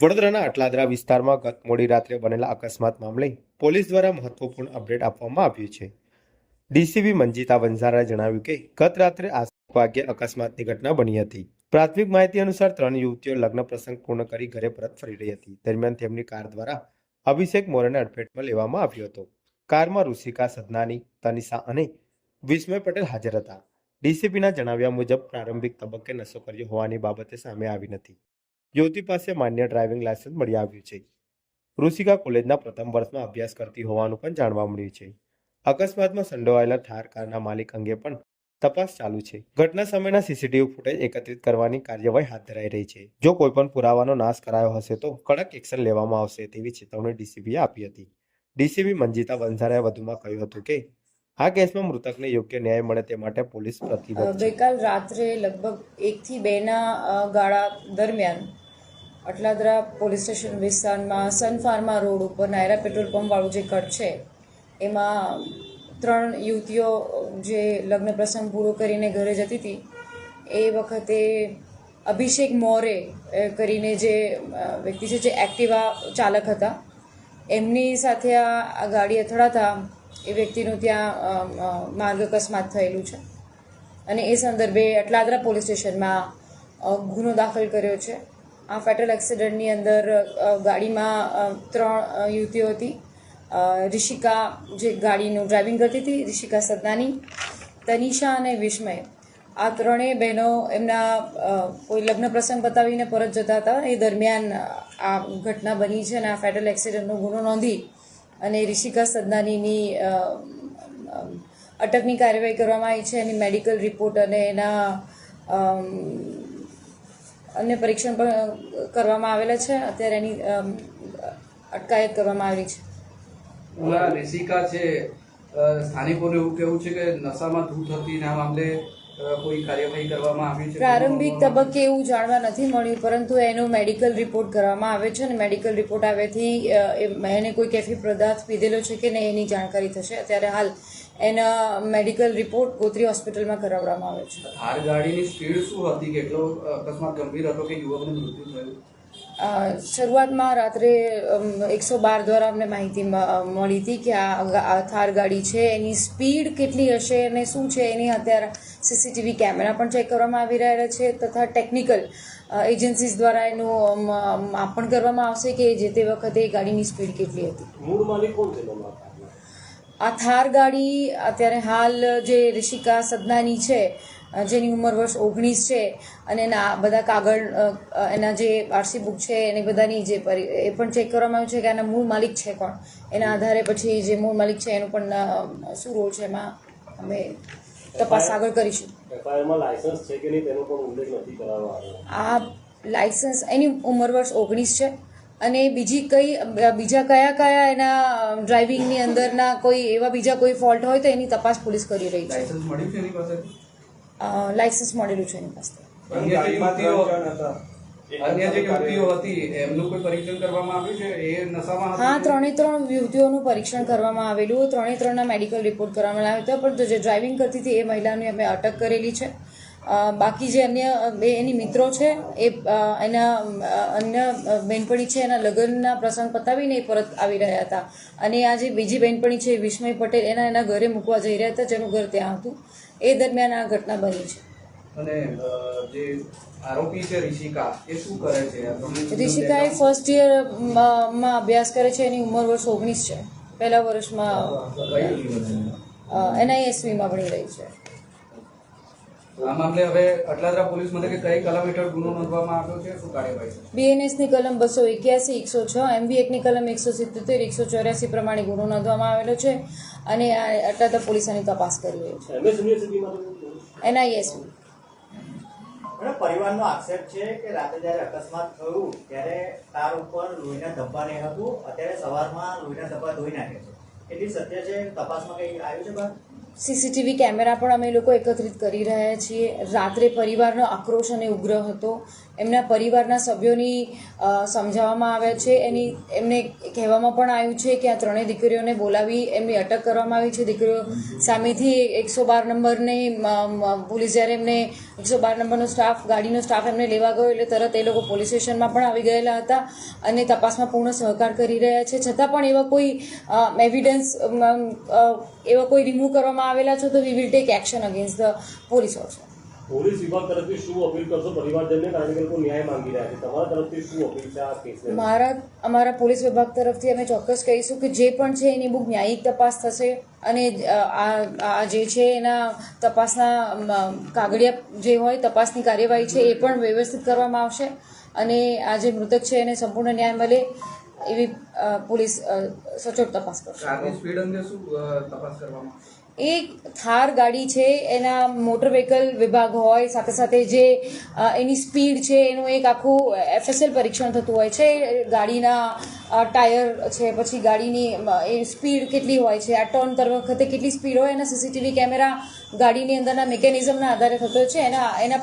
વડોદરાના અટલાદરા વિસ્તારમાં ગત મોડી રાત્રે બનેલા અકસ્માત મામલે પોલીસ દ્વારા મહત્વપૂર્ણ અપડેટ આપવામાં આવ્યું છે. ડીસીબી મંજીતા વંઝારાએ જણાવ્યું કે, ગત રાત્રે આસપાસ વાગ્યે અકસ્માતની ઘટના બની હતી. પ્રાથમિક માહિતી અનુસાર ત્રણ યુવતીઓ લગ્ન પ્રસંગ પૂર્ણ કરી ઘરે પરત ફરી રહી હતી. દરમિયાન તેમની કાર દ્વારા અભિષેક મોરેને અડફેટમાં લેવામાં આવ્યો હતો. કારમાં ઋષિકા સદનાની, તનિષા અને વિસ્મય પટેલ હાજર હતા. ડીસીપીના જણાવ્યા મુજબ, પ્રારંભિક તબક્કે નશો કર્યો હોવાની બાબતે સામે આવી નથી. યુવતી પાસે માન્ય ડ્રાઇવિંગ લાયસન્સ મળી આવ્યું છે. ઋષિકા કોલેજના પ્રથમ વર્ષમાં અભ્યાસ કરતી હોવાનું પણ જાણવા મળ્યું છે. અકસ્માતમાં સંડોવાયેલા ઠાર કારના માલિક અંગે પણ તપાસ ચાલુ છે. ઘટના સમયના સીસીટીવી ફૂટેજ એકત્રિત કરવાની કાર્યવાહી હાથ ધરાઈ રહી છે. જો કોઈ પણ પુરાવાનો નાશ કરાયો હશે તો કડક એક્શન લેવામાં આવશે તેવી ચેતવણી ડીસીબીએ આપી હતી. ડીસીબી મંજીતા વંસારાએ વધુમાં કહ્યું હતું કે, આ કેસમાં મૃતકને યોગ્ય ન્યાય મળે તે માટે પોલીસ પ્રતિબદ્ધ ગઈકાલ રાત્રે લગભગ એકથી બેના ગાળા દરમિયાન અટલાદરા પોલીસ સ્ટેશન વિસ્તારમાં સન ફાર્મા રોડ ઉપર નાયરા પેટ્રોલ પંપવાળું જે કટ છે, એમાં ત્રણ યુવતીઓ જે લગ્ન પ્રસંગ પૂરો કરીને ઘરે જતી હતી, એ વખતે અભિષેક મોરે કરીને જે વ્યક્તિ છે જે એક્ટિવા ચાલક હતા, એમની સાથે આ ગાડી અથડાતા એ વ્યક્તિનું ત્યાં માર્ગ અકસ્માત થયેલું છે. અને એ સંદર્ભે અટલાદરા પોલીસ સ્ટેશનમાં ગુનો દાખલ કર્યો છે. આ ફેટલ એક્સિડન્ટની અંદર ગાડીમાં ત્રણ યુવતીઓ હતી. રિષિકા જે ગાડીનું ડ્રાઇવિંગ કરતી હતી, રિષિકા સદનાની, તનિષા અને વિસ્મય. આ ત્રણેય બહેનો એમના કોઈ લગ્ન પ્રસંગ બતાવીને પરત જતા હતા. એ દરમિયાન આ ઘટના બની છે અને આ ફેટલ એક્સિડન્ટનો ગુનો નોંધી અને રિષિકા સદનાનીની અટકની કાર્યવાહી કરવામાં આવી છે. એની મેડિકલ રિપોર્ટ અને એના અન્ય પરીક્ષણ પણ કરવામાં આવેલા છે. અત્યારે એની અટકાયત કરવામાં આવી છે. રિષિકા છે સ્થાનિકોનું એવું કેવું છે કે નશામાં ધૂત હતી ના મામલે કોઈ કાર્યવાહી કરવામાં આવી છે? પ્રારંભિક તબક્કે એવું જાણવા નથી મળ્યું પરંતુ એનો મેડિકલ રિપોર્ટ કરવામાં આવે છે અને મેડિકલ રિપોર્ટ આવ્યાથી એ- એને કોઈ કેફી પદાર્થ પીધેલો છે કે નહીં એની જાણકારી થશે. અત્યારે હાલ એના મેડિકલ રિપોર્ટ ગોત્રી હોસ્પિટલમાં કરાવવામાં આવે છે. થાર ગાડીની સ્પીડ શું હતી કેટલો અકસ્માત ગંભીર હતો કે યુવકનું મૃત્યુ થયું? શરૂઆતમાં રાત્રે એકસો બાર દ્વારા અમને માહિતી મળી હતી કે આ થાર ગાડી છે એની સ્પીડ કેટલી હશે અને શું છે એની અત્યારે સીસીટીવી કેમેરા પણ ચેક કરવામાં આવી રહ્યા છે તથા ટેકનિકલ એજન્સીસ દ્વારા એનું માપણ કરવામાં આવશે કે જે તે વખતે એ ગાડીની સ્પીડ કેટલી હતી. મૂળ માલિક કોણ છે આ થાર ગાડી અત્યારે હાલ જે ઋષિકા સદનાની છે જેની ઉંમર વર્ષ ઓગણીસ છે અને એના બધા કાગળ એના જે આરસી બુક છે એની બધાની જે પરી- એ પણ ચેક કરવામાં આવ્યું છે કે આના મૂળ માલિક છે કોણ? એના આધારે પછી જે મૂળ માલિક છે એનું પણ શું રોલ છે એમાં અમે તપાસ આગળ કરીશું. આ લાયસન્સ એની ઉંમર વર્ષ ઓગણીસ છે. અને બીજી કઈ બીજા કયા કયા એના ડ્રાઇવિંગની અંદરના કોઈ એવા બીજા કોઈ ફોલ્ટ હોય તો એની તપાસ પોલીસ કરી રહી છે. લાયસન્સ મળેલું છે એની પાસે. અન્ય જે યુવતીઓ અન્ય જે યુવતીઓ હતી એમનું કોઈ પરીક્ષણ કરવામાં આવ્યું છે? એ નશામાં હા ત્રણે ત્રણ યુવતીઓનું પરીક્ષણ કરવામાં આવેલું. ત્રણે ત્રણના મેડિકલ રિપોર્ટ કરવામાં આવ્યો હતો. પણ જે ડ્રાઇવિંગ કરતી હતી એ મહિલાને અમે અટક કરેલી છે. બાકી જે અન્ય બે એની મિત્રો છે એ એના અન્ય બહેનપણી છે એના લગ્નના પ્રસંગ પતાવીને એ પરત આવી રહ્યા હતા. અને આ જે બીજી બહેનપણી છે વિસ્મય પટેલ એના એના ઘરે મૂકવા જઈ રહ્યા હતા જેનું ઘર ત્યાં હતું. એ દરમિયાન આ ઘટના બની છે. અને જે આરોપી છે રિષિકા એ શું કરે છે? તમને એ ફર્સ્ટ યરમાં અભ્યાસ કરે છે એની ઉંમર વર્ષ ઓગણીસ છે. પહેલા વર્ષમાં? એનઆઈએસવીમાં ભણી રહી છે. આ મામલે હવે અટલાદરા પોલીસ મથકે કઈ કલમ હેઠળ ગુનો નોંધવામાં આવ્યો છે? શું કાર્યવાહી બીએનએસની કલમ બસો એક્યાસી એકસો છ એમબી એકની કલમ એકસો સિત્તોતેર એકસો ચોર્યાસી પ્રમાણે ગુનો નોંધવામાં આવેલો છે અને આ અટલાદરા પોલીસ આની તપાસ કરી રહી છે. મેડમ પરિવારનો આક્ષેપ છે કે રાતે જ્યારે અકસ્માત થયું ત્યારે કાર ઉપર લોહીના ધબ્બા નહીં હતું અત્યારે સવારમાં લોહીના ધબ્બા ધોઈ નાખે છે. એટલી સત્ય છે? તપાસમાં કંઈ આવ્યું છે બહાર? સીસીટીવી કેમેરા પણ અમે લોકો એકત્રિત કરી રહ્યા છીએ. રાત્રે પરિવારનો આક્રોશ અને ઉગ્ર હતો. એમના પરિવારના સભ્યોની સમજાવવામાં આવ્યા છે. એની, એમને કહેવામાં પણ આવ્યું છે કે આ ત્રણેય દીકરીઓને બોલાવી, એમની અટક કરવામાં આવી છે. દીકરીઓ સામેથી એકસો બાર નંબરની પોલીસ જ્યારે એમને એકસો બાર નંબરનો સ્ટાફ, ગાડીનો સ્ટાફ એમને લેવા ગયો એટલે તરત એ લોકો પોલીસ સ્ટેશનમાં પણ આવી ગયેલા હતા અને તપાસમાં પૂર્ણ સહકાર કરી રહ્યા છે. છતાં પણ એવા કોઈ એવિડન્સ એવા કોઈ રિમૂવ કરવામાં આવેલા છો તો we will take action against the police also police વિભાગ તરફથી શું અપીલ કરશો? પરિવારજનને કારણ કે લોકો ન્યાય માંગી રહ્યા છે. તમારા તરફથી શું અપીલ છે આ કેસને મારા અમારા પોલીસ વિભાગ તરફથી અમે ચોક્કસ કહીશું કે જે પણ છે એની બુક ન્યાયિક તપાસ થશે અને આ આ જે છે એના તપાસના કાગળિયા જે હોય તપાસની કાર્યવાહી છે એ પણ વ્યવસ્થિત કરવામાં આવશે અને આ જે મૃતક છે એને સંપૂર્ણ ન્યાય મળે એવી પોલીસ સચોટ તપાસ કરશે. સ્પીડ અંગે શું તપાસ કરવામાં? એ થાર ગાડી છે, એના મોટર વ્હીકલ વિભાગ હોય, સાથે સાથે જે એની સ્પીડ છે, એનું એક આખું એફએસએલ પરીક્ષણ થતું હોય છે, ગાડીના ટાયર છે, પછી ગાડીની એ સ્પીડ કેટલી હોય છે, આ ટર્ન કરવા વખતે કેટલી સ્પીડ હોય, એના સીસીટીવી કેમેરા ગાડીની અંદરના મિકેનિઝમના આધારે થતો છે, એના એના